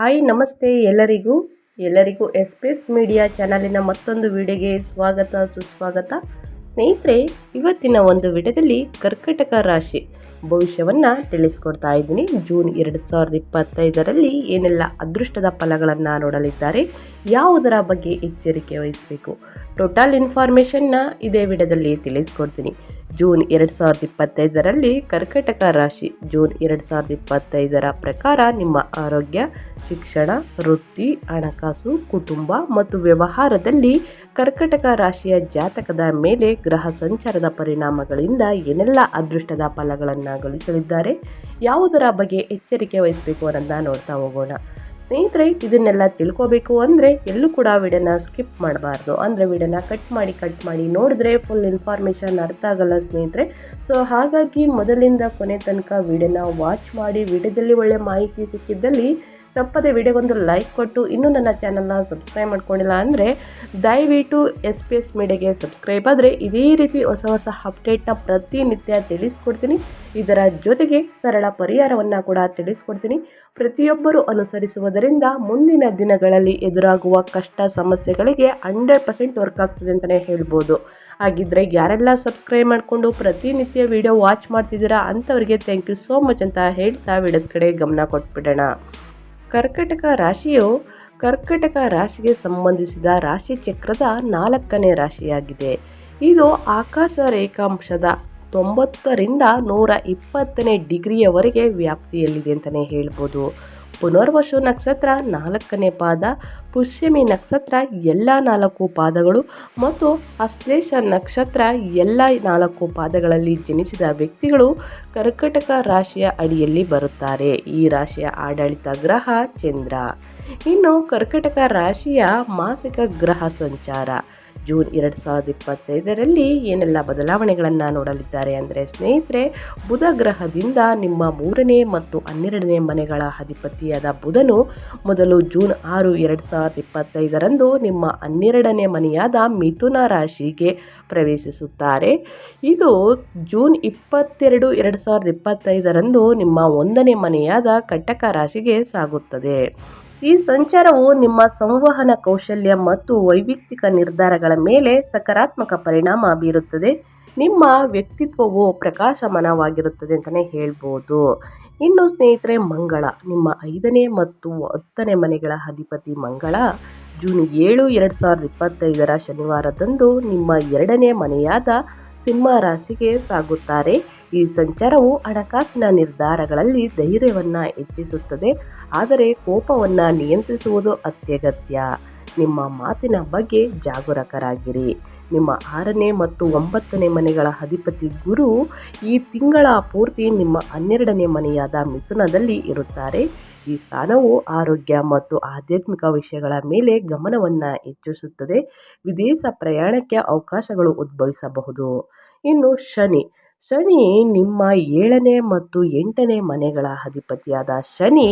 Hi, ನಮಸ್ತೆ ಎಲ್ಲರಿಗೂ. ಎಲ್ಲರಿಗೂ ಎಸ್ ಪಿ ಎಸ್ ಮೀಡಿಯಾ ಚಾನಲಿನ ಮತ್ತೊಂದು ವಿಡಿಯೋಗೆ ಸ್ವಾಗತ, ಸುಸ್ವಾಗತ. ಸ್ನೇಹಿತರೆ, ಇವತ್ತಿನ ಒಂದು ವಿಡಿಯೋದಲ್ಲಿ ಕರ್ಕಟಕ ರಾಶಿ ಭವಿಷ್ಯವನ್ನು ತಿಳಿಸ್ಕೊಡ್ತಾ ಇದ್ದೀನಿ. ಜೂನ್ ಎರಡು ಸಾವಿರದ ಇಪ್ಪತ್ತೈದರಲ್ಲಿ ಏನೆಲ್ಲ ಅದೃಷ್ಟದ ಫಲಗಳನ್ನು ನೋಡಲಿದ್ದಾರೆ, ಯಾವುದರ ಬಗ್ಗೆ ಎಚ್ಚರಿಕೆ ವಹಿಸಬೇಕು, ಟೋಟಲ್ ಇನ್ಫಾರ್ಮೇಷನ್ನ ಇದೇ ವಿಡಿಯೋದಲ್ಲಿ ತಿಳಿಸ್ಕೊಡ್ತೀನಿ. ಜೂನ್ ಎರಡು ಸಾವಿರದ ಇಪ್ಪತ್ತೈದರಲ್ಲಿ ಕರ್ಕಟಕ ರಾಶಿ ಜೂನ್ ಎರಡು ಸಾವಿರದ ಇಪ್ಪತ್ತೈದರ ಪ್ರಕಾರ ನಿಮ್ಮ ಆರೋಗ್ಯ, ಶಿಕ್ಷಣ, ವೃತ್ತಿ, ಹಣಕಾಸು, ಕುಟುಂಬ ಮತ್ತು ವ್ಯವಹಾರದಲ್ಲಿ ಕರ್ಕಟಕ ರಾಶಿಯ ಜಾತಕದ ಮೇಲೆ ಗ್ರಹ ಸಂಚಾರದ ಪರಿಣಾಮಗಳಿಂದ ಏನೆಲ್ಲ ಅದೃಷ್ಟದ ಫಲಗಳನ್ನು ಗಳಿಸಲಿದ್ದಾರೆ ಯಾವುದರ ಬಗ್ಗೆ ಎಚ್ಚರಿಕೆ ವಹಿಸಬೇಕು ಅನ್ನೋದನ್ನ ನೋಡ್ತಾ ಹೋಗೋಣ. ಸ್ನೇಹಿತರೆ, ಇದನ್ನೆಲ್ಲ ತಿಳ್ಕೋಬೇಕು ಅಂದರೆ ಎಲ್ಲೂ ಕೂಡ ವಿಡಿಯೋನ ಸ್ಕಿಪ್ ಮಾಡಬಾರ್ದು. ಅಂದರೆ ವಿಡಿಯೋನ ಕಟ್ ಮಾಡಿ ಕಟ್ ಮಾಡಿ ನೋಡಿದ್ರೆ ಫುಲ್ ಇನ್ಫಾರ್ಮೇಷನ್ ಅರ್ಥ ಆಗಲ್ಲ ಸ್ನೇಹಿತರೆ. ಸೊ ಹಾಗಾಗಿ ಮೊದಲಿಂದ ಕೊನೆ ತನಕ ವಿಡಿಯೋನ ವಾಚ್ ಮಾಡಿ, ವಿಡಿಯೋದಲ್ಲಿ ಒಳ್ಳೆ ಮಾಹಿತಿ ಸಿಕ್ಕಿದ್ದಲ್ಲಿ ತಪ್ಪದೆ ವಿಡಿಯೋಗೊಂದು ಲೈಕ್ ಕೊಟ್ಟು ಇನ್ನೂ ನನ್ನ ಚಾನಲ್ನ ಸಬ್ಸ್ಕ್ರೈಬ್ ಮಾಡ್ಕೊಂಡಿಲ್ಲ ಅಂದರೆ ದಯವಿಟ್ಟು ಎಸ್ ಪಿ ಎಸ್ ಮೀಡಿಯಾಗೆ ಸಬ್ಸ್ಕ್ರೈಬ್ ಆದರೆ ಇದೇ ರೀತಿ ಹೊಸ ಹೊಸ ಅಪ್ಡೇಟ್ನ ಪ್ರತಿನಿತ್ಯ ತಿಳಿಸ್ಕೊಡ್ತೀನಿ. ಇದರ ಜೊತೆಗೆ ಸರಳ ಪರಿಹಾರವನ್ನು ಕೂಡ ತಿಳಿಸ್ಕೊಡ್ತೀನಿ. ಪ್ರತಿಯೊಬ್ಬರು ಅನುಸರಿಸುವುದರಿಂದ ಮುಂದಿನ ದಿನಗಳಲ್ಲಿ ಎದುರಾಗುವ ಕಷ್ಟ ಸಮಸ್ಯೆಗಳಿಗೆ ಹಂಡ್ರೆಡ್ ಪರ್ಸೆಂಟ್ ವರ್ಕ್ ಆಗ್ತದೆ ಅಂತಲೇ ಹೇಳ್ಬೋದು. ಹಾಗಿದ್ರೆ ಯಾರೆಲ್ಲ ಸಬ್ಸ್ಕ್ರೈಬ್ ಮಾಡಿಕೊಂಡು ಪ್ರತಿನಿತ್ಯ ವಿಡಿಯೋ ವಾಚ್ ಮಾಡ್ತಿದ್ದೀರಾ ಅಂಥವ್ರಿಗೆ ಥ್ಯಾಂಕ್ ಯು ಸೋ ಮಚ್ ಅಂತ ಹೇಳ್ತಾ ವಿಡಿಯೋದ ಕಡೆ ಗಮನ ಕೊಟ್ಬಿಡೋಣ. ಕರ್ಕಟಕ ರಾಶಿಯು ಕರ್ಕಟಕ ರಾಶಿಗೆ ಸಂಬಂಧಿಸಿದ ರಾಶಿ ಚಕ್ರದ ನಾಲ್ಕನೇ ರಾಶಿಯಾಗಿದೆ. ಇದು ಆಕಾಶ ರೇಖಾಂಶದ ತೊಂಬತ್ತರಿಂದ ನೂರ ಇಪ್ಪತ್ತನೇ ಡಿಗ್ರಿಯವರೆಗೆ ವ್ಯಾಪ್ತಿಯಲ್ಲಿದೆ ಅಂತಲೇ ಹೇಳ್ಬೋದು. ಪುನರ್ವಸು ನಕ್ಷತ್ರ ನಾಲ್ಕನೇ ಪಾದ, ಪುಷ್ಯಮಿ ನಕ್ಷತ್ರ ಎಲ್ಲ ನಾಲ್ಕು ಪಾದಗಳು ಮತ್ತು ಅಶ್ಲೇಷ ನಕ್ಷತ್ರ ಎಲ್ಲ ನಾಲ್ಕು ಪಾದಗಳಲ್ಲಿ ಜನಿಸಿದ ವ್ಯಕ್ತಿಗಳು ಕರ್ಕಟಕ ರಾಶಿಯ ಅಡಿಯಲ್ಲಿ ಬರುತ್ತಾರೆ. ಈ ರಾಶಿಯ ಆಡಳಿತ ಗ್ರಹ ಚಂದ್ರ. ಇನ್ನು ಕರ್ಕಟಕ ರಾಶಿಯ ಮಾಸಿಕ ಗ್ರಹ ಸಂಚಾರ. ಜೂನ್ ಎರಡು ಸಾವಿರದ ಇಪ್ಪತ್ತೈದರಲ್ಲಿ ಏನೆಲ್ಲ ಬದಲಾವಣೆಗಳನ್ನು ನೋಡಲಿದ್ದಾರೆ ಅಂದರೆ, ಸ್ನೇಹಿತರೆ, ಬುಧ ಗ್ರಹದಿಂದ ನಿಮ್ಮ ಮೂರನೇ ಮತ್ತು ಹನ್ನೆರಡನೇ ಮನೆಗಳ ಅಧಿಪತಿಯಾದ ಬುಧನು ಮೊದಲು ಜೂನ್ ಆರು ಎರಡು ಸಾವಿರದ ಇಪ್ಪತ್ತೈದರಂದು ನಿಮ್ಮ ಹನ್ನೆರಡನೇ ಮನೆಯಾದ ಮಿಥುನ ರಾಶಿಗೆ ಪ್ರವೇಶಿಸುತ್ತಾರೆ. ಇದು ಜೂನ್ ಇಪ್ಪತ್ತೆರಡು ಎರಡು ಸಾವಿರದ ಇಪ್ಪತ್ತೈದರಂದು ನಿಮ್ಮ ಒಂದನೇ ಮನೆಯಾದ ಕಟಕ ರಾಶಿಗೆ ಸಾಗುತ್ತದೆ. ಈ ಸಂಚಾರವು ನಿಮ್ಮ ಸಂವಹನ ಕೌಶಲ್ಯ ಮತ್ತು ವೈಯಕ್ತಿಕ ನಿರ್ಧಾರಗಳ ಮೇಲೆ ಸಕಾರಾತ್ಮಕ ಪರಿಣಾಮ ಬೀರುತ್ತದೆ. ನಿಮ್ಮ ವ್ಯಕ್ತಿತ್ವವು ಪ್ರಕಾಶಮಾನವಾಗಿರುತ್ತದೆ ಅಂತಲೇ ಹೇಳ್ಬೋದು. ಇನ್ನು ಸ್ನೇಹಿತರೆ, ಮಂಗಳ. ನಿಮ್ಮ ಐದನೇ ಮತ್ತು ಹತ್ತನೇ ಮನೆಗಳ ಅಧಿಪತಿ ಮಂಗಳ. ಜೂನ್ ಏಳು, ಎರಡು ಸಾವಿರದ ಇಪ್ಪತ್ತೈದರ ಶನಿವಾರದಂದು ನಿಮ್ಮ ಎರಡನೇ ಮನೆಯಾದ ಸಿಂಹ ರಾಶಿಗೆ ಸಾಗುತ್ತಾರೆ. ಈ ಸಂಚಾರವು ಹಣಕಾಸಿನ ನಿರ್ಧಾರಗಳಲ್ಲಿ ಧೈರ್ಯವನ್ನು ಹೆಚ್ಚಿಸುತ್ತದೆ, ಆದರೆ ಕೋಪವನ್ನು ನಿಯಂತ್ರಿಸುವುದು ಅತ್ಯಗತ್ಯ. ನಿಮ್ಮ ಮಾತಿನ ಬಗ್ಗೆ ಜಾಗರೂಕರಾಗಿರಿ. ನಿಮ್ಮ ಆರನೇ ಮತ್ತು ಒಂಬತ್ತನೇ ಮನೆಗಳ ಅಧಿಪತಿ ಗುರು ಈ ತಿಂಗಳ ಪೂರ್ತಿ ನಿಮ್ಮ ಹನ್ನೆರಡನೇ ಮನೆಯಾದ ಮಿಥುನದಲ್ಲಿ ಇರುತ್ತಾರೆ. ಈ ಸ್ಥಾನವು ಆರೋಗ್ಯ ಮತ್ತು ಆಧ್ಯಾತ್ಮಿಕ ವಿಷಯಗಳ ಮೇಲೆ ಗಮನವನ್ನು ಹೆಚ್ಚಿಸುತ್ತದೆ. ವಿದೇಶ ಪ್ರಯಾಣಕ್ಕೆ ಅವಕಾಶಗಳು ಉದ್ಭವಿಸಬಹುದು. ಇನ್ನು ಶನಿ ಶನಿ ನಿಮ್ಮ ಏಳನೇ ಮತ್ತು ಎಂಟನೇ ಮನೆಗಳ ಅಧಿಪತಿಯಾದ ಶನಿ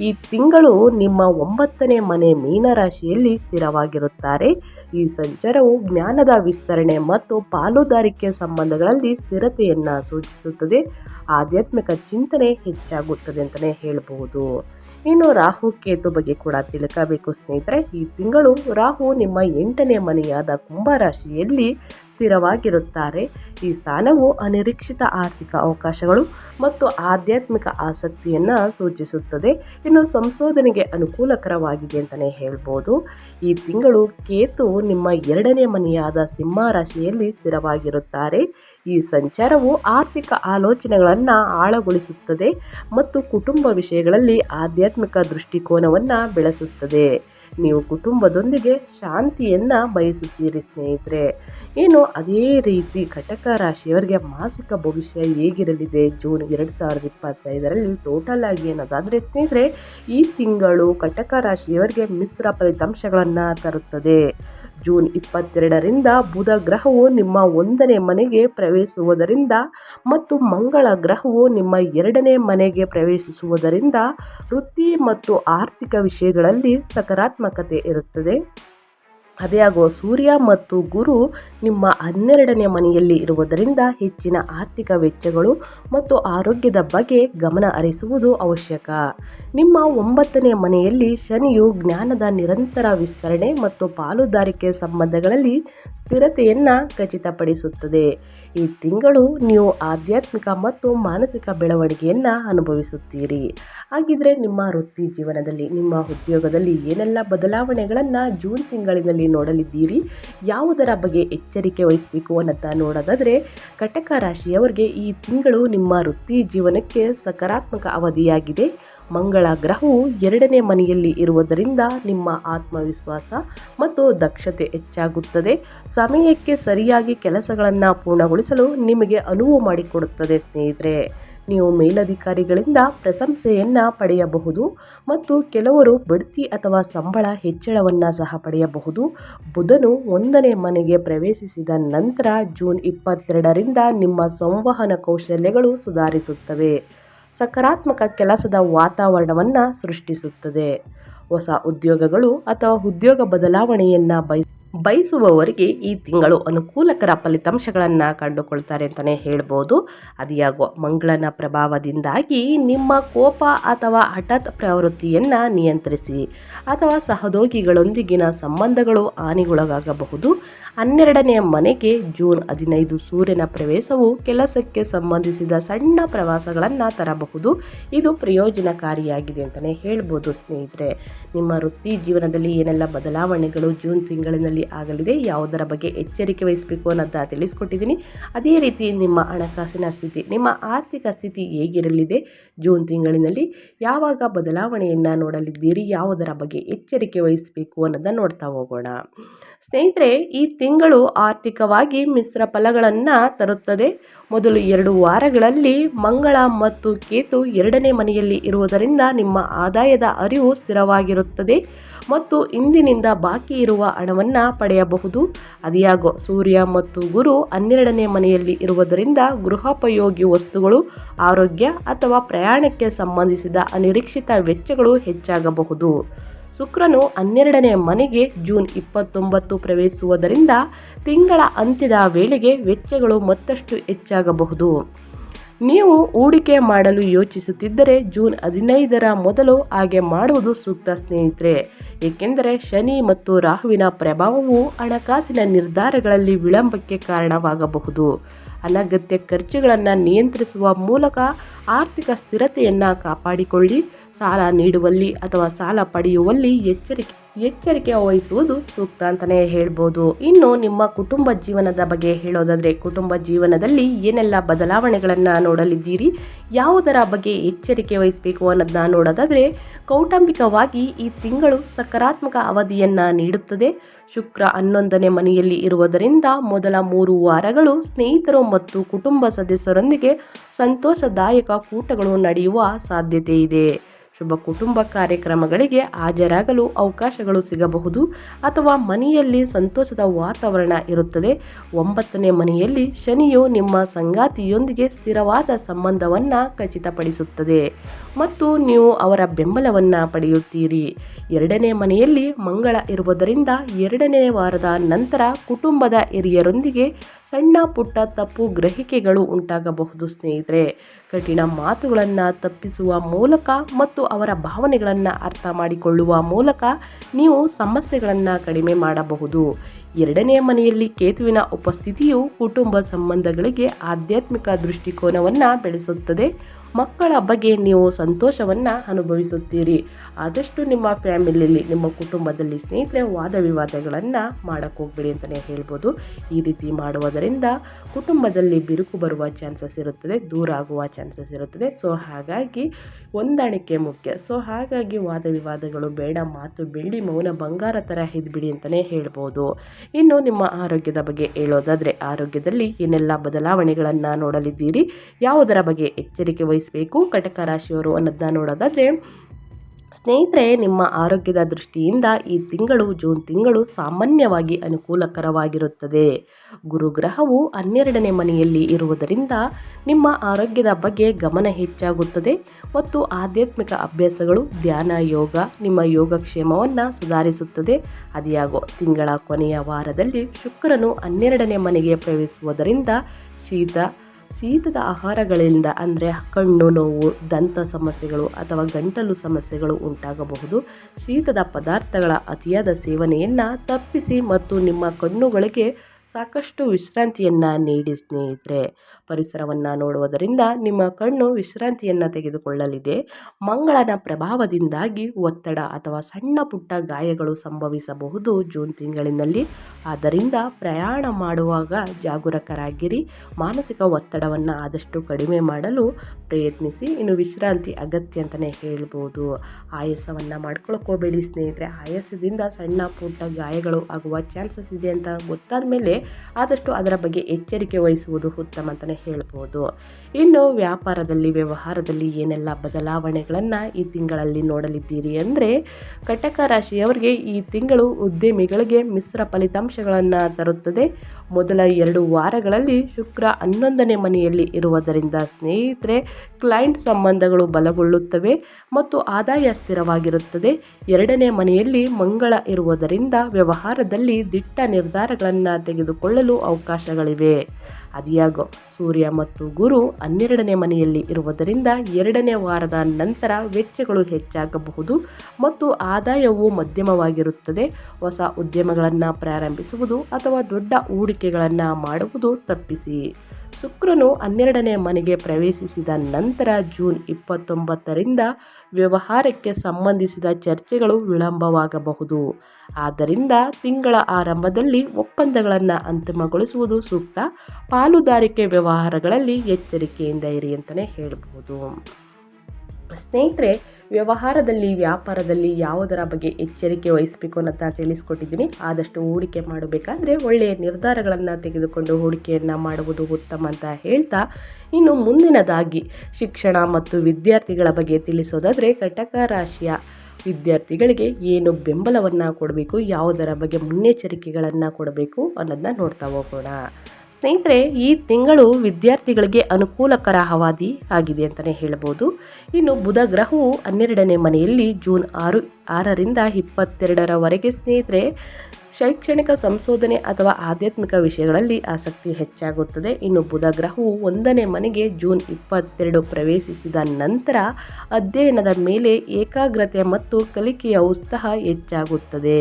ಈ ತಿಂಗಳು ನಿಮ್ಮ ಒಂಬತ್ತನೇ ಮನೆ ಮೀನರಾಶಿಯಲ್ಲಿ ಸ್ಥಿರವಾಗಿರುತ್ತಾರೆ. ಈ ಸಂಚಾರವು ಜ್ಞಾನದ ವಿಸ್ತರಣೆ ಮತ್ತು ಪಾಲುದಾರಿಕೆ ಸಂಬಂಧಗಳಲ್ಲಿ ಸ್ಥಿರತೆಯನ್ನು ಸೂಚಿಸುತ್ತದೆ. ಆಧ್ಯಾತ್ಮಿಕ ಚಿಂತನೆ ಹೆಚ್ಚಾಗುತ್ತದೆ ಅಂತಲೇ ಹೇಳಬಹುದು. ಇನ್ನು ರಾಹು ಕೇತು ಬಗ್ಗೆ ಕೂಡ ತಿಳ್ಕಬೇಕು ಸ್ನೇಹಿತರೆ. ಈ ತಿಂಗಳು ರಾಹು ನಿಮ್ಮ ಎಂಟನೇ ಮನೆಯಾದ ಕುಂಭರಾಶಿಯಲ್ಲಿ ಸ್ಥಿರವಾಗಿರುತ್ತಾರೆ ಈ ಸ್ಥಾನವು ಅನಿರೀಕ್ಷಿತ ಆರ್ಥಿಕ ಅವಕಾಶಗಳು ಮತ್ತು ಆಧ್ಯಾತ್ಮಿಕ ಆಸಕ್ತಿಯನ್ನು ಸೂಚಿಸುತ್ತದೆ. ಇನ್ನು ಸಂಶೋಧನೆಗೆ ಅನುಕೂಲಕರವಾಗಿದೆ ಅಂತಲೇ ಹೇಳ್ಬೋದು. ಈ ತಿಂಗಳು ಕೇತು ನಿಮ್ಮ ಎರಡನೇ ಮನೆಯಾದ ಸಿಂಹ ರಾಶಿಯಲ್ಲಿ ಸ್ಥಿರವಾಗಿರುತ್ತಾರೆ. ಈ ಸಂಚಾರವು ಆರ್ಥಿಕ ಆಲೋಚನೆಗಳನ್ನು ಆಳಗೊಳಿಸುತ್ತದೆ ಮತ್ತು ಕುಟುಂಬ ವಿಷಯಗಳಲ್ಲಿ ಆಧ್ಯಾತ್ಮಿಕ ದೃಷ್ಟಿಕೋನವನ್ನು ಬೆಳೆಸುತ್ತದೆ. ನೀವು ಕುಟುಂಬದೊಂದಿಗೆ ಶಾಂತಿಯನ್ನು ಬಯಸುತ್ತೀರಿ ಸ್ನೇಹಿತರೆ. ಏನು ಅದೇ ರೀತಿ ಕಟಕ ರಾಶಿಯವರಿಗೆ ಮಾಸಿಕ ಭವಿಷ್ಯ ಹೇಗಿರಲಿದೆ? ಜೂನ್ ಎರಡು ಸಾವಿರದ ಇಪ್ಪತ್ತೈದರಲ್ಲಿ ಟೋಟಲ್ ಆಗಿ ಏನದಾದರೆ ಸ್ನೇಹಿತರೆ, ಈ ತಿಂಗಳು ಕಟಕ ರಾಶಿಯವರಿಗೆ ಮಿಶ್ರ ಫಲಿತಾಂಶಗಳನ್ನು ತರುತ್ತದೆ. ಜೂನ್ ಇಪ್ಪತ್ತೆರಡರಿಂದ ಬುಧ ಗ್ರಹವು ನಿಮ್ಮ ಒಂದನೇ ಮನೆಗೆ ಪ್ರವೇಶಿಸುವುದರಿಂದ ಮತ್ತು ಮಂಗಳ ಗ್ರಹವು ನಿಮ್ಮ ಎರಡನೇ ಮನೆಗೆ ಪ್ರವೇಶಿಸುವುದರಿಂದ ವೃತ್ತಿ ಮತ್ತು ಆರ್ಥಿಕ ವಿಷಯಗಳಲ್ಲಿ ಸಕಾರಾತ್ಮಕತೆ ಇರುತ್ತದೆ. ಅದೇ ಆಗುವ ಸೂರ್ಯ ಮತ್ತು ಗುರು ನಿಮ್ಮ ಹನ್ನೆರಡನೇ ಮನೆಯಲ್ಲಿ ಇರುವುದರಿಂದ ಹೆಚ್ಚಿನ ಆರ್ಥಿಕ ವೆಚ್ಚಗಳು ಮತ್ತು ಆರೋಗ್ಯದ ಬಗ್ಗೆ ಗಮನ ಹರಿಸುವುದು ಅವಶ್ಯಕ. ನಿಮ್ಮ ಒಂಬತ್ತನೇ ಮನೆಯಲ್ಲಿ ಶನಿಯು ಜ್ಞಾನದ ನಿರಂತರ ವಿಸ್ತರಣೆ ಮತ್ತು ಪಾಲುದಾರಿಕೆ ಸಂಬಂಧಗಳಲ್ಲಿ ಸ್ಥಿರತೆಯನ್ನು ಖಚಿತಪಡಿಸುತ್ತದೆ. ಈ ತಿಂಗಳು ನೀವು ಆಧ್ಯಾತ್ಮಿಕ ಮತ್ತು ಮಾನಸಿಕ ಬೆಳವಣಿಗೆಯನ್ನು ಅನುಭವಿಸುತ್ತೀರಿ. ಹಾಗಿದ್ರೆ ನಿಮ್ಮ ವೃತ್ತಿ ಜೀವನದಲ್ಲಿ, ನಿಮ್ಮ ಉದ್ಯೋಗದಲ್ಲಿ ಏನೆಲ್ಲ ಬದಲಾವಣೆಗಳನ್ನು ಜೂನ್ ತಿಂಗಳಿನಲ್ಲಿ ನೋಡಲಿದ್ದೀರಿ, ಯಾವುದರ ಬಗ್ಗೆ ಎಚ್ಚರಿಕೆ ವಹಿಸಬೇಕು ಅನ್ನೋದ ನೋಡೋದಾದರೆ, ಕಟಕ ರಾಶಿಯವರಿಗೆ ಈ ತಿಂಗಳು ನಿಮ್ಮ ವೃತ್ತಿ ಜೀವನಕ್ಕೆ ಸಕಾರಾತ್ಮಕ ಅವಧಿಯಾಗಿದೆ. ಮಂಗಳ ಗ್ರಹವು ಎರಡನೇ ಮನೆಯಲ್ಲಿ ಇರುವುದರಿಂದ ನಿಮ್ಮ ಆತ್ಮವಿಶ್ವಾಸ ಮತ್ತು ದಕ್ಷತೆ ಹೆಚ್ಚಾಗುತ್ತದೆ. ಸಮಯಕ್ಕೆ ಸರಿಯಾಗಿ ಕೆಲಸಗಳನ್ನು ಪೂರ್ಣಗೊಳಿಸಲು ನಿಮಗೆ ಅನುವು ಮಾಡಿಕೊಡುತ್ತದೆ ಸ್ನೇಹಿತರೆ. ನೀವು ಮೇಲಧಿಕಾರಿಗಳಿಂದ ಪ್ರಶಂಸೆಯನ್ನು ಪಡೆಯಬಹುದು ಮತ್ತು ಕೆಲವರು ಬಡ್ತಿ ಅಥವಾ ಸಂಬಳ ಹೆಚ್ಚಳವನ್ನು ಸಹ ಪಡೆಯಬಹುದು. ಬುಧನು ಒಂದನೇ ಮನೆಗೆ ಪ್ರವೇಶಿಸಿದ ನಂತರ ಜೂನ್ ಇಪ್ಪತ್ತೆರಡರಿಂದ ನಿಮ್ಮ ಸಂವಹನ ಕೌಶಲ್ಯಗಳು ಸುಧಾರಿಸುತ್ತವೆ. ಸಕಾರಾತ್ಮಕ ಕೆಲಸದ ವಾತಾವರಣವನ್ನು ಸೃಷ್ಟಿಸುತ್ತದೆ. ಹೊಸ ಉದ್ಯೋಗಗಳು ಅಥವಾ ಉದ್ಯೋಗ ಬದಲಾವಣೆಯನ್ನು ಬಯ, ಬಯಸುವವರಿಗೆ ಈ ತಿಂಗಳು ಅನುಕೂಲಕರ ಫಲಿತಾಂಶಗಳನ್ನು ಕಂಡುಕೊಳ್ತಾರೆ ಅಂತಲೇ ಹೇಳ್ಬೋದು. ಅದಿಯಾಗೋ ಮಂಗಳನ ಪ್ರಭಾವದಿಂದಾಗಿ ನಿಮ್ಮ ಕೋಪ ಅಥವಾ ಹಠಾತ್ ಪ್ರವೃತ್ತಿಯನ್ನು ನಿಯಂತ್ರಿಸಿ ಅಥವಾ ಸಹೋದ್ಯೋಗಿಗಳೊಂದಿಗಿನ ಸಂಬಂಧಗಳು ಹಾನಿಗೊಳಗಾಗಬಹುದು. ಹನ್ನೆರಡನೆಯ ಮನೆಗೆ ಜೂನ್ ಹದಿನೈದು ಸೂರ್ಯನ ಪ್ರವೇಶವು ಕೆಲಸಕ್ಕೆ ಸಂಬಂಧಿಸಿದ ಸಣ್ಣ ಪ್ರವಾಸಗಳನ್ನು ತರಬಹುದು. ಇದು ಪ್ರಯೋಜನಕಾರಿಯಾಗಿದೆ ಅಂತಲೇ ಹೇಳ್ಬೋದು ಸ್ನೇಹಿತರೆ. ನಿಮ್ಮ ವೃತ್ತಿ ಜೀವನದಲ್ಲಿ ಏನೆಲ್ಲ ಬದಲಾವಣೆಗಳು ಜೂನ್ ತಿಂಗಳಿನಲ್ಲಿ ಆಗಲಿದೆ, ಯಾವುದರ ಬಗ್ಗೆ ಎಚ್ಚರಿಕೆ ವಹಿಸಬೇಕು ಅನ್ನೋದನ್ನ ತಿಳಿಸ್ಕೊಟ್ಟಿದ್ದೀನಿ. ಅದೇ ರೀತಿ ನಿಮ್ಮ ಹಣಕಾಸಿನ ಸ್ಥಿತಿ, ನಿಮ್ಮ ಆರ್ಥಿಕ ಸ್ಥಿತಿ ಹೇಗಿರಲಿದೆ ಜೂನ್ ತಿಂಗಳಿನಲ್ಲಿ? ಯಾವಾಗ ಬದಲಾವಣೆಯನ್ನು ನೋಡಲಿದ್ದೀರಿ? ಯಾವುದರ ಬಗ್ಗೆ ಎಚ್ಚರಿಕೆ ವಹಿಸಬೇಕು ಅನ್ನೋದನ್ನು ನೋಡ್ತಾ ಹೋಗೋಣ. ಸ್ನೇಹಿತರೆ, ಈ ತಿಂಗಳು ಆರ್ಥಿಕವಾಗಿ ಮಿಶ್ರ ಫಲಗಳನ್ನು ತರುತ್ತದೆ. ಮೊದಲು ಎರಡು ವಾರಗಳಲ್ಲಿ ಮಂಗಳ ಮತ್ತು ಕೇತು ಎರಡನೇ ಮನೆಯಲ್ಲಿ ಇರುವುದರಿಂದ ನಿಮ್ಮ ಆದಾಯದ ಅರಿವು ಸ್ಥಿರವಾಗಿರುತ್ತದೆ ಮತ್ತು ಇಂದಿನಿಂದ ಬಾಕಿ ಇರುವ ಹಣವನ್ನು ಪಡೆಯಬಹುದು. ಅದಿಯಾಗೋ ಸೂರ್ಯ ಮತ್ತು ಗುರು ಹನ್ನೆರಡನೇ ಮನೆಯಲ್ಲಿ ಇರುವುದರಿಂದ ಗೃಹೋಪಯೋಗಿ ವಸ್ತುಗಳು, ಆರೋಗ್ಯ ಅಥವಾ ಪ್ರಯಾಣಕ್ಕೆ ಸಂಬಂಧಿಸಿದ ಅನಿರೀಕ್ಷಿತ ವೆಚ್ಚಗಳು ಹೆಚ್ಚಾಗಬಹುದು. ಶುಕ್ರನು ಹನ್ನೆರಡನೇ ಮನೆಗೆ ಜೂನ್ ಇಪ್ಪತ್ತೊಂಬತ್ತು ಪ್ರವೇಶಿಸುವುದರಿಂದ ತಿಂಗಳ ಅಂತ್ಯದ ವೇಳೆಗೆ ವೆಚ್ಚಗಳು ಮತ್ತಷ್ಟು ಹೆಚ್ಚಾಗಬಹುದು. ನೀವು ಹೂಡಿಕೆ ಮಾಡಲು ಯೋಚಿಸುತ್ತಿದ್ದರೆ ಜೂನ್ ಹದಿನೈದರ ಮೊದಲು ಹಾಗೆ ಮಾಡುವುದು ಸೂಕ್ತ ಸ್ನೇಹಿತರೆ. ಏಕೆಂದರೆ ಶನಿ ಮತ್ತು ರಾಹುವಿನ ಪ್ರಭಾವವು ಹಣಕಾಸಿನ ನಿರ್ಧಾರಗಳಲ್ಲಿ ವಿಳಂಬಕ್ಕೆ ಕಾರಣವಾಗಬಹುದು. ಅನಗತ್ಯ ಖರ್ಚುಗಳನ್ನು ನಿಯಂತ್ರಿಸುವ ಮೂಲಕ ಆರ್ಥಿಕ ಸ್ಥಿರತೆಯನ್ನು ಕಾಪಾಡಿಕೊಳ್ಳಿ. ಸಾಲ ನೀಡುವಲ್ಲಿ ಅಥವಾ ಸಾಲ ಪಡೆಯುವಲ್ಲಿ ಎಚ್ಚರಿಕೆ ಎಚ್ಚರಿಕೆ ವಹಿಸುವುದು ಸೂಕ್ತ ಅಂತಲೇ ಹೇಳ್ಬೋದು. ಇನ್ನು ನಿಮ್ಮ ಕುಟುಂಬ ಜೀವನದ ಬಗ್ಗೆ ಹೇಳೋದಾದರೆ ಕುಟುಂಬ ಜೀವನದಲ್ಲಿ ಏನೆಲ್ಲ ಬದಲಾವಣೆಗಳನ್ನು ನೋಡಲಿದ್ದೀರಿ? ಯಾವುದರ ಬಗ್ಗೆ ಎಚ್ಚರಿಕೆ ವಹಿಸಬೇಕು ಅನ್ನೋದನ್ನ ನೋಡೋದಾದರೆ ಕೌಟುಂಬಿಕವಾಗಿ ಈ ತಿಂಗಳು ಸಕಾರಾತ್ಮಕ ಅವಧಿಯನ್ನು ನೀಡುತ್ತದೆ. ಶುಕ್ರ ಹನ್ನೊಂದನೇ ಮನೆಯಲ್ಲಿ ಇರುವುದರಿಂದ ಮೊದಲ ಮೂರು ವಾರಗಳು ಸ್ನೇಹಿತರು ಮತ್ತು ಕುಟುಂಬ ಸದಸ್ಯರೊಂದಿಗೆ ಸಂತೋಷದಾಯಕ ಕೂಟಗಳು ನಡೆಯುವ ಸಾಧ್ಯತೆ ಇದೆ. ಶುಭ ಕುಟುಂಬ ಕಾರ್ಯಕ್ರಮಗಳಿಗೆ ಹಾಜರಾಗಲು ಅವಕಾಶಗಳು ಸಿಗಬಹುದು ಅಥವಾ ಮನೆಯಲ್ಲಿ ಸಂತೋಷದ ವಾತಾವರಣ ಇರುತ್ತದೆ. ಒಂಬತ್ತನೇ ಮನೆಯಲ್ಲಿ ಶನಿಯು ನಿಮ್ಮ ಸಂಗಾತಿಯೊಂದಿಗೆ ಸ್ಥಿರವಾದ ಸಂಬಂಧವನ್ನು ಖಚಿತಪಡಿಸುತ್ತದೆ. ಮತ್ತು ನೀವು ಅವರ ಬೆಂಬಲವನ್ನು ಪಡೆಯುತ್ತೀರಿ. ಎರಡನೇ ಮನೆಯಲ್ಲಿ ಮಂಗಳ ಇರುವುದರಿಂದ ಎರಡನೇ ವಾರದ ನಂತರ ಕುಟುಂಬದ ಹಿರಿಯರೊಂದಿಗೆ ಸಣ್ಣ ಪುಟ್ಟ ತಪ್ಪು ಗ್ರಹಿಕೆಗಳು ಉಂಟಾಗಬಹುದು, ಸ್ನೇಹಿತರೆ. ಕಠಿಣ ಮಾತುಗಳನ್ನು ತಪ್ಪಿಸುವ ಮೂಲಕ ಮತ್ತು ಅವರ ಭಾವನೆಗಳನ್ನು ಅರ್ಥ ಮಾಡಿಕೊಳ್ಳುವ ಮೂಲಕ ನೀವು ಸಮಸ್ಯೆಗಳನ್ನು ಕಡಿಮೆ ಮಾಡಬಹುದು. ಎರಡನೇ ಮನೆಯಲ್ಲಿ ಕೇತುವಿನ ಉಪಸ್ಥಿತಿಯು ಕುಟುಂಬ ಸಂಬಂಧಗಳಿಗೆ ಆಧ್ಯಾತ್ಮಿಕ ದೃಷ್ಟಿಕೋನವನ್ನು ಬೆಳೆಸುತ್ತದೆ. ಮಕ್ಕಳ ಬಗ್ಗೆ ನೀವು ಸಂತೋಷವನ್ನು ಅನುಭವಿಸುತ್ತೀರಿ. ಆದಷ್ಟು ನಿಮ್ಮ ಫ್ಯಾಮಿಲಿಯಲ್ಲಿ, ನಿಮ್ಮ ಕುಟುಂಬದಲ್ಲಿ ಸ್ನೇಹಿತರೆ, ವಾದ ವಿವಾದಗಳನ್ನು ಮಾಡೋಕ್ಕೆ ಹೋಗ್ಬೇಡಿ ಅಂತಲೇ ಹೇಳ್ಬೋದು. ಈ ರೀತಿ ಮಾಡುವುದರಿಂದ ಕುಟುಂಬದಲ್ಲಿ ಬಿರುಕು ಬರುವ ಚಾನ್ಸಸ್ ಇರುತ್ತದೆ, ದೂರ ಆಗುವ ಚಾನ್ಸಸ್ ಇರುತ್ತದೆ. ಸೊ, ಹಾಗಾಗಿ ಹೊಂದಾಣಿಕೆ ಮುಖ್ಯ. ಸೊ, ಹಾಗಾಗಿ ವಾದ ವಿವಾದಗಳು ಬೇಡ, ಮಾತು ಬೆಳ್ಳಿ ಮೌನ ಬಂಗಾರ ಥರ ಇದ್ಬಿಡಿ ಅಂತಲೇ ಹೇಳ್ಬೋದು. ಇನ್ನು ನಿಮ್ಮ ಆರೋಗ್ಯದ ಬಗ್ಗೆ ಹೇಳೋದಾದರೆ, ಆರೋಗ್ಯದಲ್ಲಿ ಏನೆಲ್ಲ ಬದಲಾವಣೆಗಳನ್ನು ನೋಡಲಿದ್ದೀರಿ? ಯಾವುದರ ಬಗ್ಗೆ ಎಚ್ಚರಿಕೆ ವಹಿಸಬೇಕು ಕಟಕ ರಾಶಿಯವರು ಅನ್ನೋದನ್ನ ನೋಡೋದಾದರೆ, ಸ್ನೇಹಿತರೆ, ನಿಮ್ಮ ಆರೋಗ್ಯದ ದೃಷ್ಟಿಯಿಂದ ಈ ತಿಂಗಳು ಜೂನ್ ತಿಂಗಳು ಸಾಮಾನ್ಯವಾಗಿ ಅನುಕೂಲಕರವಾಗಿರುತ್ತದೆ. ಗುರುಗ್ರಹವು ಹನ್ನೆರಡನೇ ಮನೆಯಲ್ಲಿ ಇರುವುದರಿಂದ ನಿಮ್ಮ ಆರೋಗ್ಯದ ಬಗ್ಗೆ ಗಮನ ಹೆಚ್ಚಾಗುತ್ತದೆ ಮತ್ತು ಆಧ್ಯಾತ್ಮಿಕ ಅಭ್ಯಾಸಗಳು, ಧ್ಯಾನ, ಯೋಗ, ನಿಮ್ಮ ಯೋಗಕ್ಷೇಮವನ್ನು ಸುಧಾರಿಸುತ್ತದೆ. ಅದಿಯಾಗೋ ತಿಂಗಳ ಕೊನೆಯ ವಾರದಲ್ಲಿ ಶುಕ್ರನು ಹನ್ನೆರಡನೇ ಮನೆಗೆ ಪ್ರವೇಶಿಸುವುದರಿಂದ ಶೀತ ಶೀತದ ಆಹಾರಗಳಿಂದ ಅಂದರೆ ಕಣ್ಣು, ನೋವು, ದಂತ ಸಮಸ್ಯೆಗಳು ಅಥವಾ ಗಂಟಲು ಸಮಸ್ಯೆಗಳು ಉಂಟಾಗಬಹುದು. ಶೀತದ ಪದಾರ್ಥಗಳ ಅತಿಯಾದ ಸೇವನೆಯನ್ನು ತಪ್ಪಿಸಿ ಮತ್ತು ನಿಮ್ಮ ಕಣ್ಣುಗಳಿಗೆ ಸಾಕಷ್ಟು ವಿಶ್ರಾಂತಿಯನ್ನು ನೀಡಿ ಸ್ನೇಹಿತರೆ. ಪರಿಸರವನ್ನು ನೋಡುವುದರಿಂದ ನಿಮ್ಮ ಕಣ್ಣು ವಿಶ್ರಾಂತಿಯನ್ನು ತೆಗೆದುಕೊಳ್ಳಲಿದೆ. ಮಂಗಳನ ಪ್ರಭಾವದಿಂದಾಗಿ ಒತ್ತಡ ಅಥವಾ ಸಣ್ಣ ಪುಟ್ಟ ಗಾಯಗಳು ಸಂಭವಿಸಬಹುದು ಜೂನ್ ತಿಂಗಳಿನಲ್ಲಿ. ಆದ್ದರಿಂದ ಪ್ರಯಾಣ ಮಾಡುವಾಗ ಜಾಗರೂಕರಾಗಿರಿ. ಮಾನಸಿಕ ಒತ್ತಡವನ್ನು ಆದಷ್ಟು ಕಡಿಮೆ ಮಾಡಲು ಪ್ರಯತ್ನಿಸಿ. ಇನ್ನು ವಿಶ್ರಾಂತಿ ಅಗತ್ಯ ಅಂತಲೇ ಹೇಳ್ಬೋದು. ಆಯಾಸವನ್ನು ಮಾಡ್ಕೊಳ್ಕೋಬೇಡಿ ಸ್ನೇಹಿತರೆ. ಆಯಾಸದಿಂದ ಸಣ್ಣ ಪುಟ್ಟ ಗಾಯಗಳು ಆಗುವ ಚಾನ್ಸಸ್ ಇದೆ ಅಂತ ಗೊತ್ತಾದ ಮೇಲೆ ಆದಷ್ಟು ಅದರ ಬಗ್ಗೆ ಎಚ್ಚರಿಕೆ ವಹಿಸುವುದು ಉತ್ತಮ ಅಂತಲೇ ಹೇಳ್ಬೋದು. ಇನ್ನು ವ್ಯಾಪಾರದಲ್ಲಿ, ವ್ಯವಹಾರದಲ್ಲಿ ಏನೆಲ್ಲ ಬದಲಾವಣೆಗಳನ್ನು ಈ ತಿಂಗಳಲ್ಲಿ ನೋಡಲಿದ್ದೀರಿ ಅಂದರೆ, ಕಟಕ ರಾಶಿಯವರಿಗೆ ಈ ತಿಂಗಳು ಉದ್ಯಮಿಗಳಿಗೆ ಮಿಶ್ರ ಫಲಿತಾಂಶಗಳನ್ನು ತರುತ್ತದೆ. ಮೊದಲ ಎರಡು ವಾರಗಳಲ್ಲಿ ಶುಕ್ರ ಹನ್ನೊಂದನೇ ಮನೆಯಲ್ಲಿ ಇರುವುದರಿಂದ ಸ್ನೇಹಿತರೆ, ಕ್ಲೈಂಟ್ ಸಂಬಂಧಗಳು ಬಲಗೊಳ್ಳುತ್ತವೆ ಮತ್ತು ಆದಾಯ ಸ್ಥಿರವಾಗಿರುತ್ತದೆ. ಎರಡನೇ ಮನೆಯಲ್ಲಿ ಮಂಗಳ ಇರುವುದರಿಂದ ವ್ಯವಹಾರದಲ್ಲಿ ದಿಟ್ಟ ನಿರ್ಧಾರಗಳನ್ನು ತೆಗೆದುಕೊಳ್ಳಲು ಅವಕಾಶಗಳಿವೆ. ಅದಿಯಾಗೋ ಸೂರ್ಯ ಮತ್ತು ಗುರು ಹನ್ನೆರಡನೇ ಮನೆಯಲ್ಲಿ ಇರುವುದರಿಂದ ಎರಡನೇ ವಾರದ ನಂತರ ವೆಚ್ಚಗಳು ಹೆಚ್ಚಾಗಬಹುದು ಮತ್ತು ಆದಾಯವು ಮಧ್ಯಮವಾಗಿರುತ್ತದೆ. ಹೊಸ ಉದ್ಯಮಗಳನ್ನು ಪ್ರಾರಂಭಿಸುವುದು ಅಥವಾ ದೊಡ್ಡ ಹೂಡಿಕೆಗಳನ್ನು ಮಾಡುವುದು ತಪ್ಪಿಸಿ. ಶುಕ್ರನು ಹನ್ನೆರಡನೇ ಮನೆಗೆ ಪ್ರವೇಶಿಸಿದ ನಂತರ ಜೂನ್ ಇಪ್ಪತ್ತೊಂಬತ್ತರಿಂದ ವ್ಯವಹಾರಕ್ಕೆ ಸಂಬಂಧಿಸಿದ ಚರ್ಚೆಗಳು ವಿಳಂಬವಾಗಬಹುದು. ಆದ್ದರಿಂದ ತಿಂಗಳ ಆರಂಭದಲ್ಲಿ ಒಪ್ಪಂದಗಳನ್ನು ಅಂತಿಮಗೊಳಿಸುವುದು ಸೂಕ್ತ. ಪಾಲುದಾರಿಕೆ ವ್ಯವಹಾರಗಳಲ್ಲಿ ಎಚ್ಚರಿಕೆಯಿಂದ ಇರಿ ಅಂತಲೇ ಹೇಳ್ಬೋದು ಸ್ನೇಹಿತರೆ ವ್ಯವಹಾರದಲ್ಲಿ, ವ್ಯಾಪಾರದಲ್ಲಿ ಯಾವುದರ ಬಗ್ಗೆ ಎಚ್ಚರಿಕೆ ವಹಿಸಬೇಕು ಅನ್ನೋದನ್ನ ತಿಳಿಸ್ಕೊಟ್ಟಿದ್ದೀನಿ. ಆದಷ್ಟು ಹೂಡಿಕೆ ಮಾಡಬೇಕಾದ್ರೆ ಒಳ್ಳೆಯ ನಿರ್ಧಾರಗಳನ್ನು ತೆಗೆದುಕೊಂಡು ಹೂಡಿಕೆಯನ್ನು ಮಾಡುವುದು ಉತ್ತಮ ಅಂತ ಹೇಳ್ತಾ, ಇನ್ನು ಮುಂದಿನದಾಗಿ ಶಿಕ್ಷಣ ಮತ್ತು ವಿದ್ಯಾರ್ಥಿಗಳ ಬಗ್ಗೆ ತಿಳಿಸೋದಾದರೆ ಕಟಕ ರಾಶಿಯ ವಿದ್ಯಾರ್ಥಿಗಳಿಗೆ ಏನು ಬೆಂಬಲವನ್ನು ಕೊಡಬೇಕು, ಯಾವುದರ ಬಗ್ಗೆ ಮುನ್ನೆಚ್ಚರಿಕೆಗಳನ್ನು ಕೊಡಬೇಕು ಅನ್ನೋದನ್ನ ನೋಡ್ತಾ ಹೋಗೋಣ. ಸ್ನೇಹಿತರೆ, ಈ ತಿಂಗಳು ವಿದ್ಯಾರ್ಥಿಗಳಿಗೆ ಅನುಕೂಲಕರ ಅವಧಿ ಆಗಿದೆ ಅಂತಲೇ ಹೇಳ್ಬೋದು. ಇನ್ನು ಬುಧ ಗ್ರಹವು ಹನ್ನೆರಡನೇ ಮನೆಯಲ್ಲಿ ಜೂನ್ ಆರು, ಆರರಿಂದ ಇಪ್ಪತ್ತೆರಡರವರೆಗೆ ಸ್ನೇಹಿತರೆ, ಶೈಕ್ಷಣಿಕ ಸಂಶೋಧನೆ ಅಥವಾ ಆಧ್ಯಾತ್ಮಿಕ ವಿಷಯಗಳಲ್ಲಿ ಆಸಕ್ತಿ ಹೆಚ್ಚಾಗುತ್ತದೆ. ಇನ್ನು ಬುಧ ಗ್ರಹವು ಒಂದನೇ ಮನೆಗೆ ಜೂನ್ ಇಪ್ಪತ್ತೆರಡು ಪ್ರವೇಶಿಸಿದ ನಂತರ ಅಧ್ಯಯನದ ಮೇಲೆ ಏಕಾಗ್ರತೆ ಮತ್ತು ಕಲಿಕೆಯ ಉತ್ಸಾಹ ಹೆಚ್ಚಾಗುತ್ತದೆ.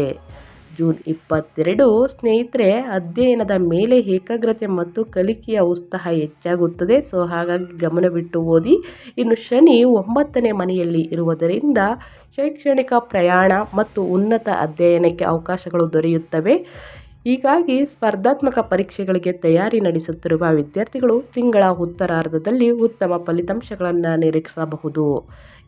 ಜೂನ್ ಇಪ್ಪತ್ತೆರಡು, ಸ್ನೇಹಿತರೆ, ಅಧ್ಯಯನದ ಮೇಲೆ ಏಕಾಗ್ರತೆ ಮತ್ತು ಕಲಿಕೆಯ ಉತ್ಸಾಹ ಹೆಚ್ಚಾಗುತ್ತದೆ. ಸೊ, ಹಾಗಾಗಿ ಗಮನವಿಟ್ಟು ಓದಿ. ಇನ್ನು ಶನಿ ಒಂಬತ್ತನೇ ಮನೆಯಲ್ಲಿ ಇರುವುದರಿಂದ ಶೈಕ್ಷಣಿಕ ಪ್ರಯಾಣ ಮತ್ತು ಉನ್ನತ ಅಧ್ಯಯನಕ್ಕೆ ಅವಕಾಶಗಳು ದೊರೆಯುತ್ತವೆ. ಹೀಗಾಗಿ ಸ್ಪರ್ಧಾತ್ಮಕ ಪರೀಕ್ಷೆಗಳಿಗೆ ತಯಾರಿ ನಡೆಸುತ್ತಿರುವ ವಿದ್ಯಾರ್ಥಿಗಳು ತಿಂಗಳ ಉತ್ತರಾರ್ಧದಲ್ಲಿ ಉತ್ತಮ ಫಲಿತಾಂಶಗಳನ್ನು ನಿರೀಕ್ಷಿಸಬಹುದು.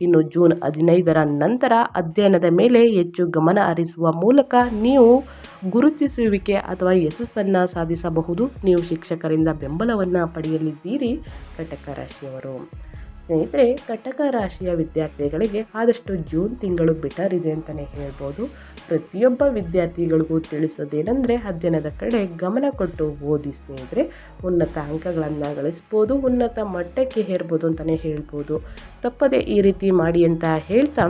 ಇನ್ನು ಜೂನ್ ಹದಿನೈದರ ನಂತರ ಅಧ್ಯಯನದ ಮೇಲೆ ಹೆಚ್ಚು ಗಮನ ಹರಿಸುವ ಮೂಲಕ ನೀವು ಗುರುತಿಸುವಿಕೆ ಅಥವಾ ಯಶಸ್ಸನ್ನು ಸಾಧಿಸಬಹುದು. ನೀವು ಶಿಕ್ಷಕರಿಂದ ಬೆಂಬಲವನ್ನು ಪಡೆಯಲಿದ್ದೀರಿ. ಕಟಕ ರಾಶಿಯವರು. ಸ್ನೇಹಿತರೆ, ಕಟಕ ರಾಶಿಯ ವಿದ್ಯಾರ್ಥಿಗಳಿಗೆ ಆದಷ್ಟು ಜೂನ್ ತಿಂಗಳು ಬೆಟರ್ ಇದೆ ಅಂತಲೇ ಹೇಳ್ಬೋದು. ಪ್ರತಿಯೊಬ್ಬ ವಿದ್ಯಾರ್ಥಿಗಳಿಗೂ ತಿಳಿಸೋದೇನೆಂದರೆ, ಅಧ್ಯಯನದ ಕಡೆ ಗಮನ ಕೊಟ್ಟು ಓದಿ ಸ್ನೇಹಿತರೆ. ಉನ್ನತ ಅಂಕಗಳನ್ನು ಗಳಿಸ್ಬೋದು, ಉನ್ನತ ಮಟ್ಟಕ್ಕೆ ಹೇರ್ಬೋದು ಅಂತಲೇ ಹೇಳ್ಬೋದು. ತಪ್ಪದೆ ಈ ರೀತಿ ಮಾಡಿ ಅಂತ ಹೇಳ್ತಾ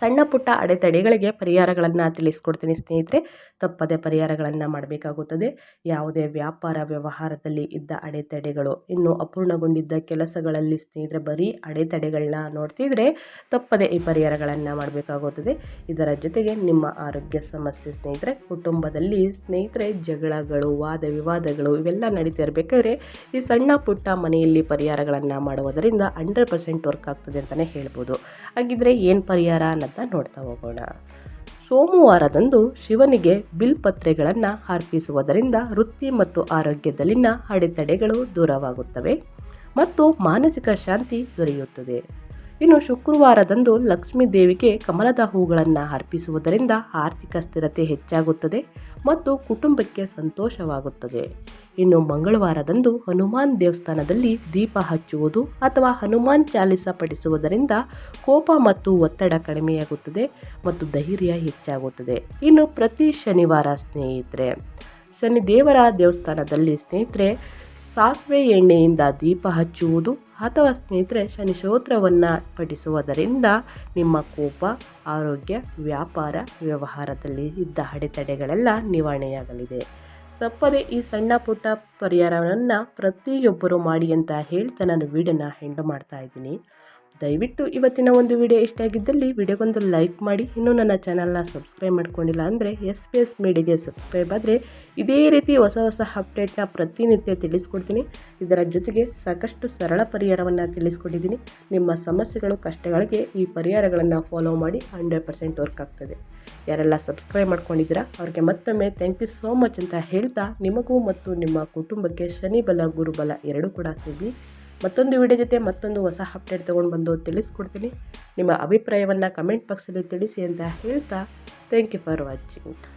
ಸಣ್ಣ ಪುಟ್ಟ ಅಡೆತಡೆಗಳಿಗೆ ಪರಿಹಾರಗಳನ್ನು ತಿಳಿಸ್ಕೊಡ್ತೀನಿ ಸ್ನೇಹಿತರೆ. ತಪ್ಪದೆ ಪರಿಹಾರಗಳನ್ನು ಮಾಡಬೇಕಾಗುತ್ತದೆ. ಯಾವುದೇ ವ್ಯಾಪಾರ ವ್ಯವಹಾರದಲ್ಲಿ ಇದ್ದ ಅಡೆತಡೆಗಳು, ಇನ್ನು ಅಪೂರ್ಣಗೊಂಡಿದ್ದ ಕೆಲಸಗಳಲ್ಲಿ ಸ್ನೇಹಿತರೆ ಬರೀ ಅಡೆತಡೆಗಳನ್ನ ನೋಡ್ತಿದ್ರೆ ತಪ್ಪದೆ ಈ ಪರಿಹಾರಗಳನ್ನು ಮಾಡಬೇಕಾಗುತ್ತದೆ. ಇದರ ಜೊತೆಗೆ ನಿಮ್ಮ ಆರೋಗ್ಯ ಸಮಸ್ಯೆ ಸ್ನೇಹಿತರೆ, ಕುಟುಂಬದಲ್ಲಿ ಸ್ನೇಹಿತರೆ ಜಗಳಗಳು, ವಾದ ವಿವಾದಗಳು ಇವೆಲ್ಲ ನಡೀತಾ ಇರಬೇಕಾದ್ರೆ ಈ ಸಣ್ಣ ಪುಟ್ಟ ಮನೆಯಲ್ಲಿ ಪರಿಹಾರಗಳನ್ನು ಮಾಡುವುದರಿಂದ ಹಂಡ್ರೆಡ್ ಪರ್ಸೆಂಟ್ ವರ್ಕ್ ಆಗ್ತದೆ ಅಂತಲೇ ಹೇಳ್ಬೋದು. ಹಾಗಿದ್ರೆ ಏನು ಪರಿಹಾರ ಅನ್ನೋದನ್ನ ನೋಡ್ತಾ ಹೋಗೋಣ. ಸೋಮವಾರದಂದು ಶಿವನಿಗೆ ಬಿಲ್ಪತ್ರೆಗಳನ್ನು ಅರ್ಪಿಸುವುದರಿಂದ ವೃತ್ತಿ ಮತ್ತು ಆರೋಗ್ಯದಲ್ಲಿನ ಅಡೆತಡೆಗಳು ದೂರವಾಗುತ್ತವೆ ಮತ್ತು ಮಾನಸಿಕ ಶಾಂತಿ ದೊರೆಯುತ್ತದೆ. ಇನ್ನು ಶುಕ್ರವಾರದಂದು ಲಕ್ಷ್ಮೀ ದೇವಿಗೆ ಕಮಲದ ಹೂಗಳನ್ನು ಅರ್ಪಿಸುವುದರಿಂದ ಆರ್ಥಿಕ ಸ್ಥಿರತೆ ಹೆಚ್ಚಾಗುತ್ತದೆ ಮತ್ತು ಕುಟುಂಬಕ್ಕೆ ಸಂತೋಷವಾಗುತ್ತದೆ. ಇನ್ನು ಮಂಗಳವಾರದಂದು ಹನುಮಾನ್ ದೇವಸ್ಥಾನದಲ್ಲಿ ದೀಪ ಹಚ್ಚುವುದು ಅಥವಾ ಹನುಮಾನ್ ಚಾಲಿಸ ಪಡಿಸುವುದರಿಂದ ಕೋಪ ಮತ್ತು ಒತ್ತಡ ಕಡಿಮೆಯಾಗುತ್ತದೆ ಮತ್ತು ಧೈರ್ಯ ಹೆಚ್ಚಾಗುತ್ತದೆ. ಇನ್ನು ಪ್ರತಿ ಶನಿವಾರ ಸ್ನೇಹಿತರೆ, ಶನಿದೇವರ ದೇವಸ್ಥಾನದಲ್ಲಿ ಸ್ನೇಹಿತರೆ, ಸಾಸಿವೆ ಎಣ್ಣೆಯಿಂದ ದೀಪ ಹಚ್ಚುವುದು ಅಥವಾ ಸ್ನೇಹಿತರೆ ಶನಿ ಸ್ತೋತ್ರವನ್ನು ಪಠಿಸುವುದರಿಂದ ನಿಮ್ಮ ಕೋಪ, ಆರೋಗ್ಯ, ವ್ಯಾಪಾರ, ವ್ಯವಹಾರದಲ್ಲಿ ಇದ್ದ ಅಡೆತಡೆಗಳೆಲ್ಲ ನಿವಾರಣೆಯಾಗಲಿದೆ. ತಪ್ಪದೆ ಈ ಸಣ್ಣ ಪುಟ್ಟ ಪರಿಹಾರವನ್ನು ಪ್ರತಿಯೊಬ್ಬರು ಮಾಡಿ ಅಂತ ಹೇಳ್ತಾ ನಾನು ವಿಡಿಯೋನ ಹೆಂಡ ಮಾಡ್ತಾ ಇದ್ದೀನಿ. ದಯವಿಟ್ಟು ಇವತ್ತಿನ ಒಂದು ವಿಡಿಯೋ ಇಷ್ಟ ಆಗಿದ್ದಲ್ಲಿ ವಿಡಿಯೋಗೊಂದು ಲೈಕ್ ಮಾಡಿ. ಇನ್ನೂ ನನ್ನ ಚಾನಲ್ನ ಸಬ್ಸ್ಕ್ರೈಬ್ ಮಾಡ್ಕೊಂಡಿಲ್ಲ ಅಂದರೆ ಎಸ್ ಪಿ ಎಸ್ ಮೀಡಿಯಾಗೆ ಸಬ್ಸ್ಕ್ರೈಬ್ ಆದರೆ ಇದೇ ರೀತಿ ಹೊಸ ಹೊಸ ಅಪ್ಡೇಟ್ನ ಪ್ರತಿನಿತ್ಯ ತಿಳಿಸ್ಕೊಡ್ತೀನಿ. ಇದರ ಜೊತೆಗೆ ಸಾಕಷ್ಟು ಸರಳ ಪರಿಹಾರವನ್ನು ತಿಳಿಸ್ಕೊಟ್ಟಿದ್ದೀನಿ ನಿಮ್ಮ ಸಮಸ್ಯೆಗಳು, ಕಷ್ಟಗಳಿಗೆ ಈ ಪರಿಹಾರಗಳನ್ನು ಫಾಲೋ ಮಾಡಿ ಹಂಡ್ರೆಡ್ ಪರ್ಸೆಂಟ್ ವರ್ಕ್ ಆಗ್ತದೆ. ಯಾರೆಲ್ಲ ಸಬ್ಸ್ಕ್ರೈಬ್ ಮಾಡ್ಕೊಂಡಿದ್ದೀರಾ, ಅವ್ರಿಗೆ ಮತ್ತೊಮ್ಮೆ ಥ್ಯಾಂಕ್ ಯು ಸೋ ಮಚ್ ಅಂತ ಹೇಳ್ತಾ ನಿಮಗೂ ಮತ್ತು ನಿಮ್ಮ ಕುಟುಂಬಕ್ಕೆ ಶನಿಬಲ, ಗುರುಬಲ ಎರಡೂ ಕೂಡ ಸಿಗಲಿ ಮತ್ತೊಂದು ವಿಡಿಯೋ ಜೊತೆ ಮತ್ತೊಂದು ಹೊಸ ಅಪ್ಡೇಟ್ ತೊಗೊಂಡು ಬಂದು ತಿಳಿಸ್ಕೊಡ್ತೀನಿ. ನಿಮ್ಮ ಅಭಿಪ್ರಾಯವನ್ನು ಕಮೆಂಟ್ ಬಾಕ್ಸಲ್ಲಿ ತಿಳಿಸಿ ಅಂತ ಹೇಳ್ತಾ ಥ್ಯಾಂಕ್ ಯು ಫಾರ್ ವಾಚಿಂಗ್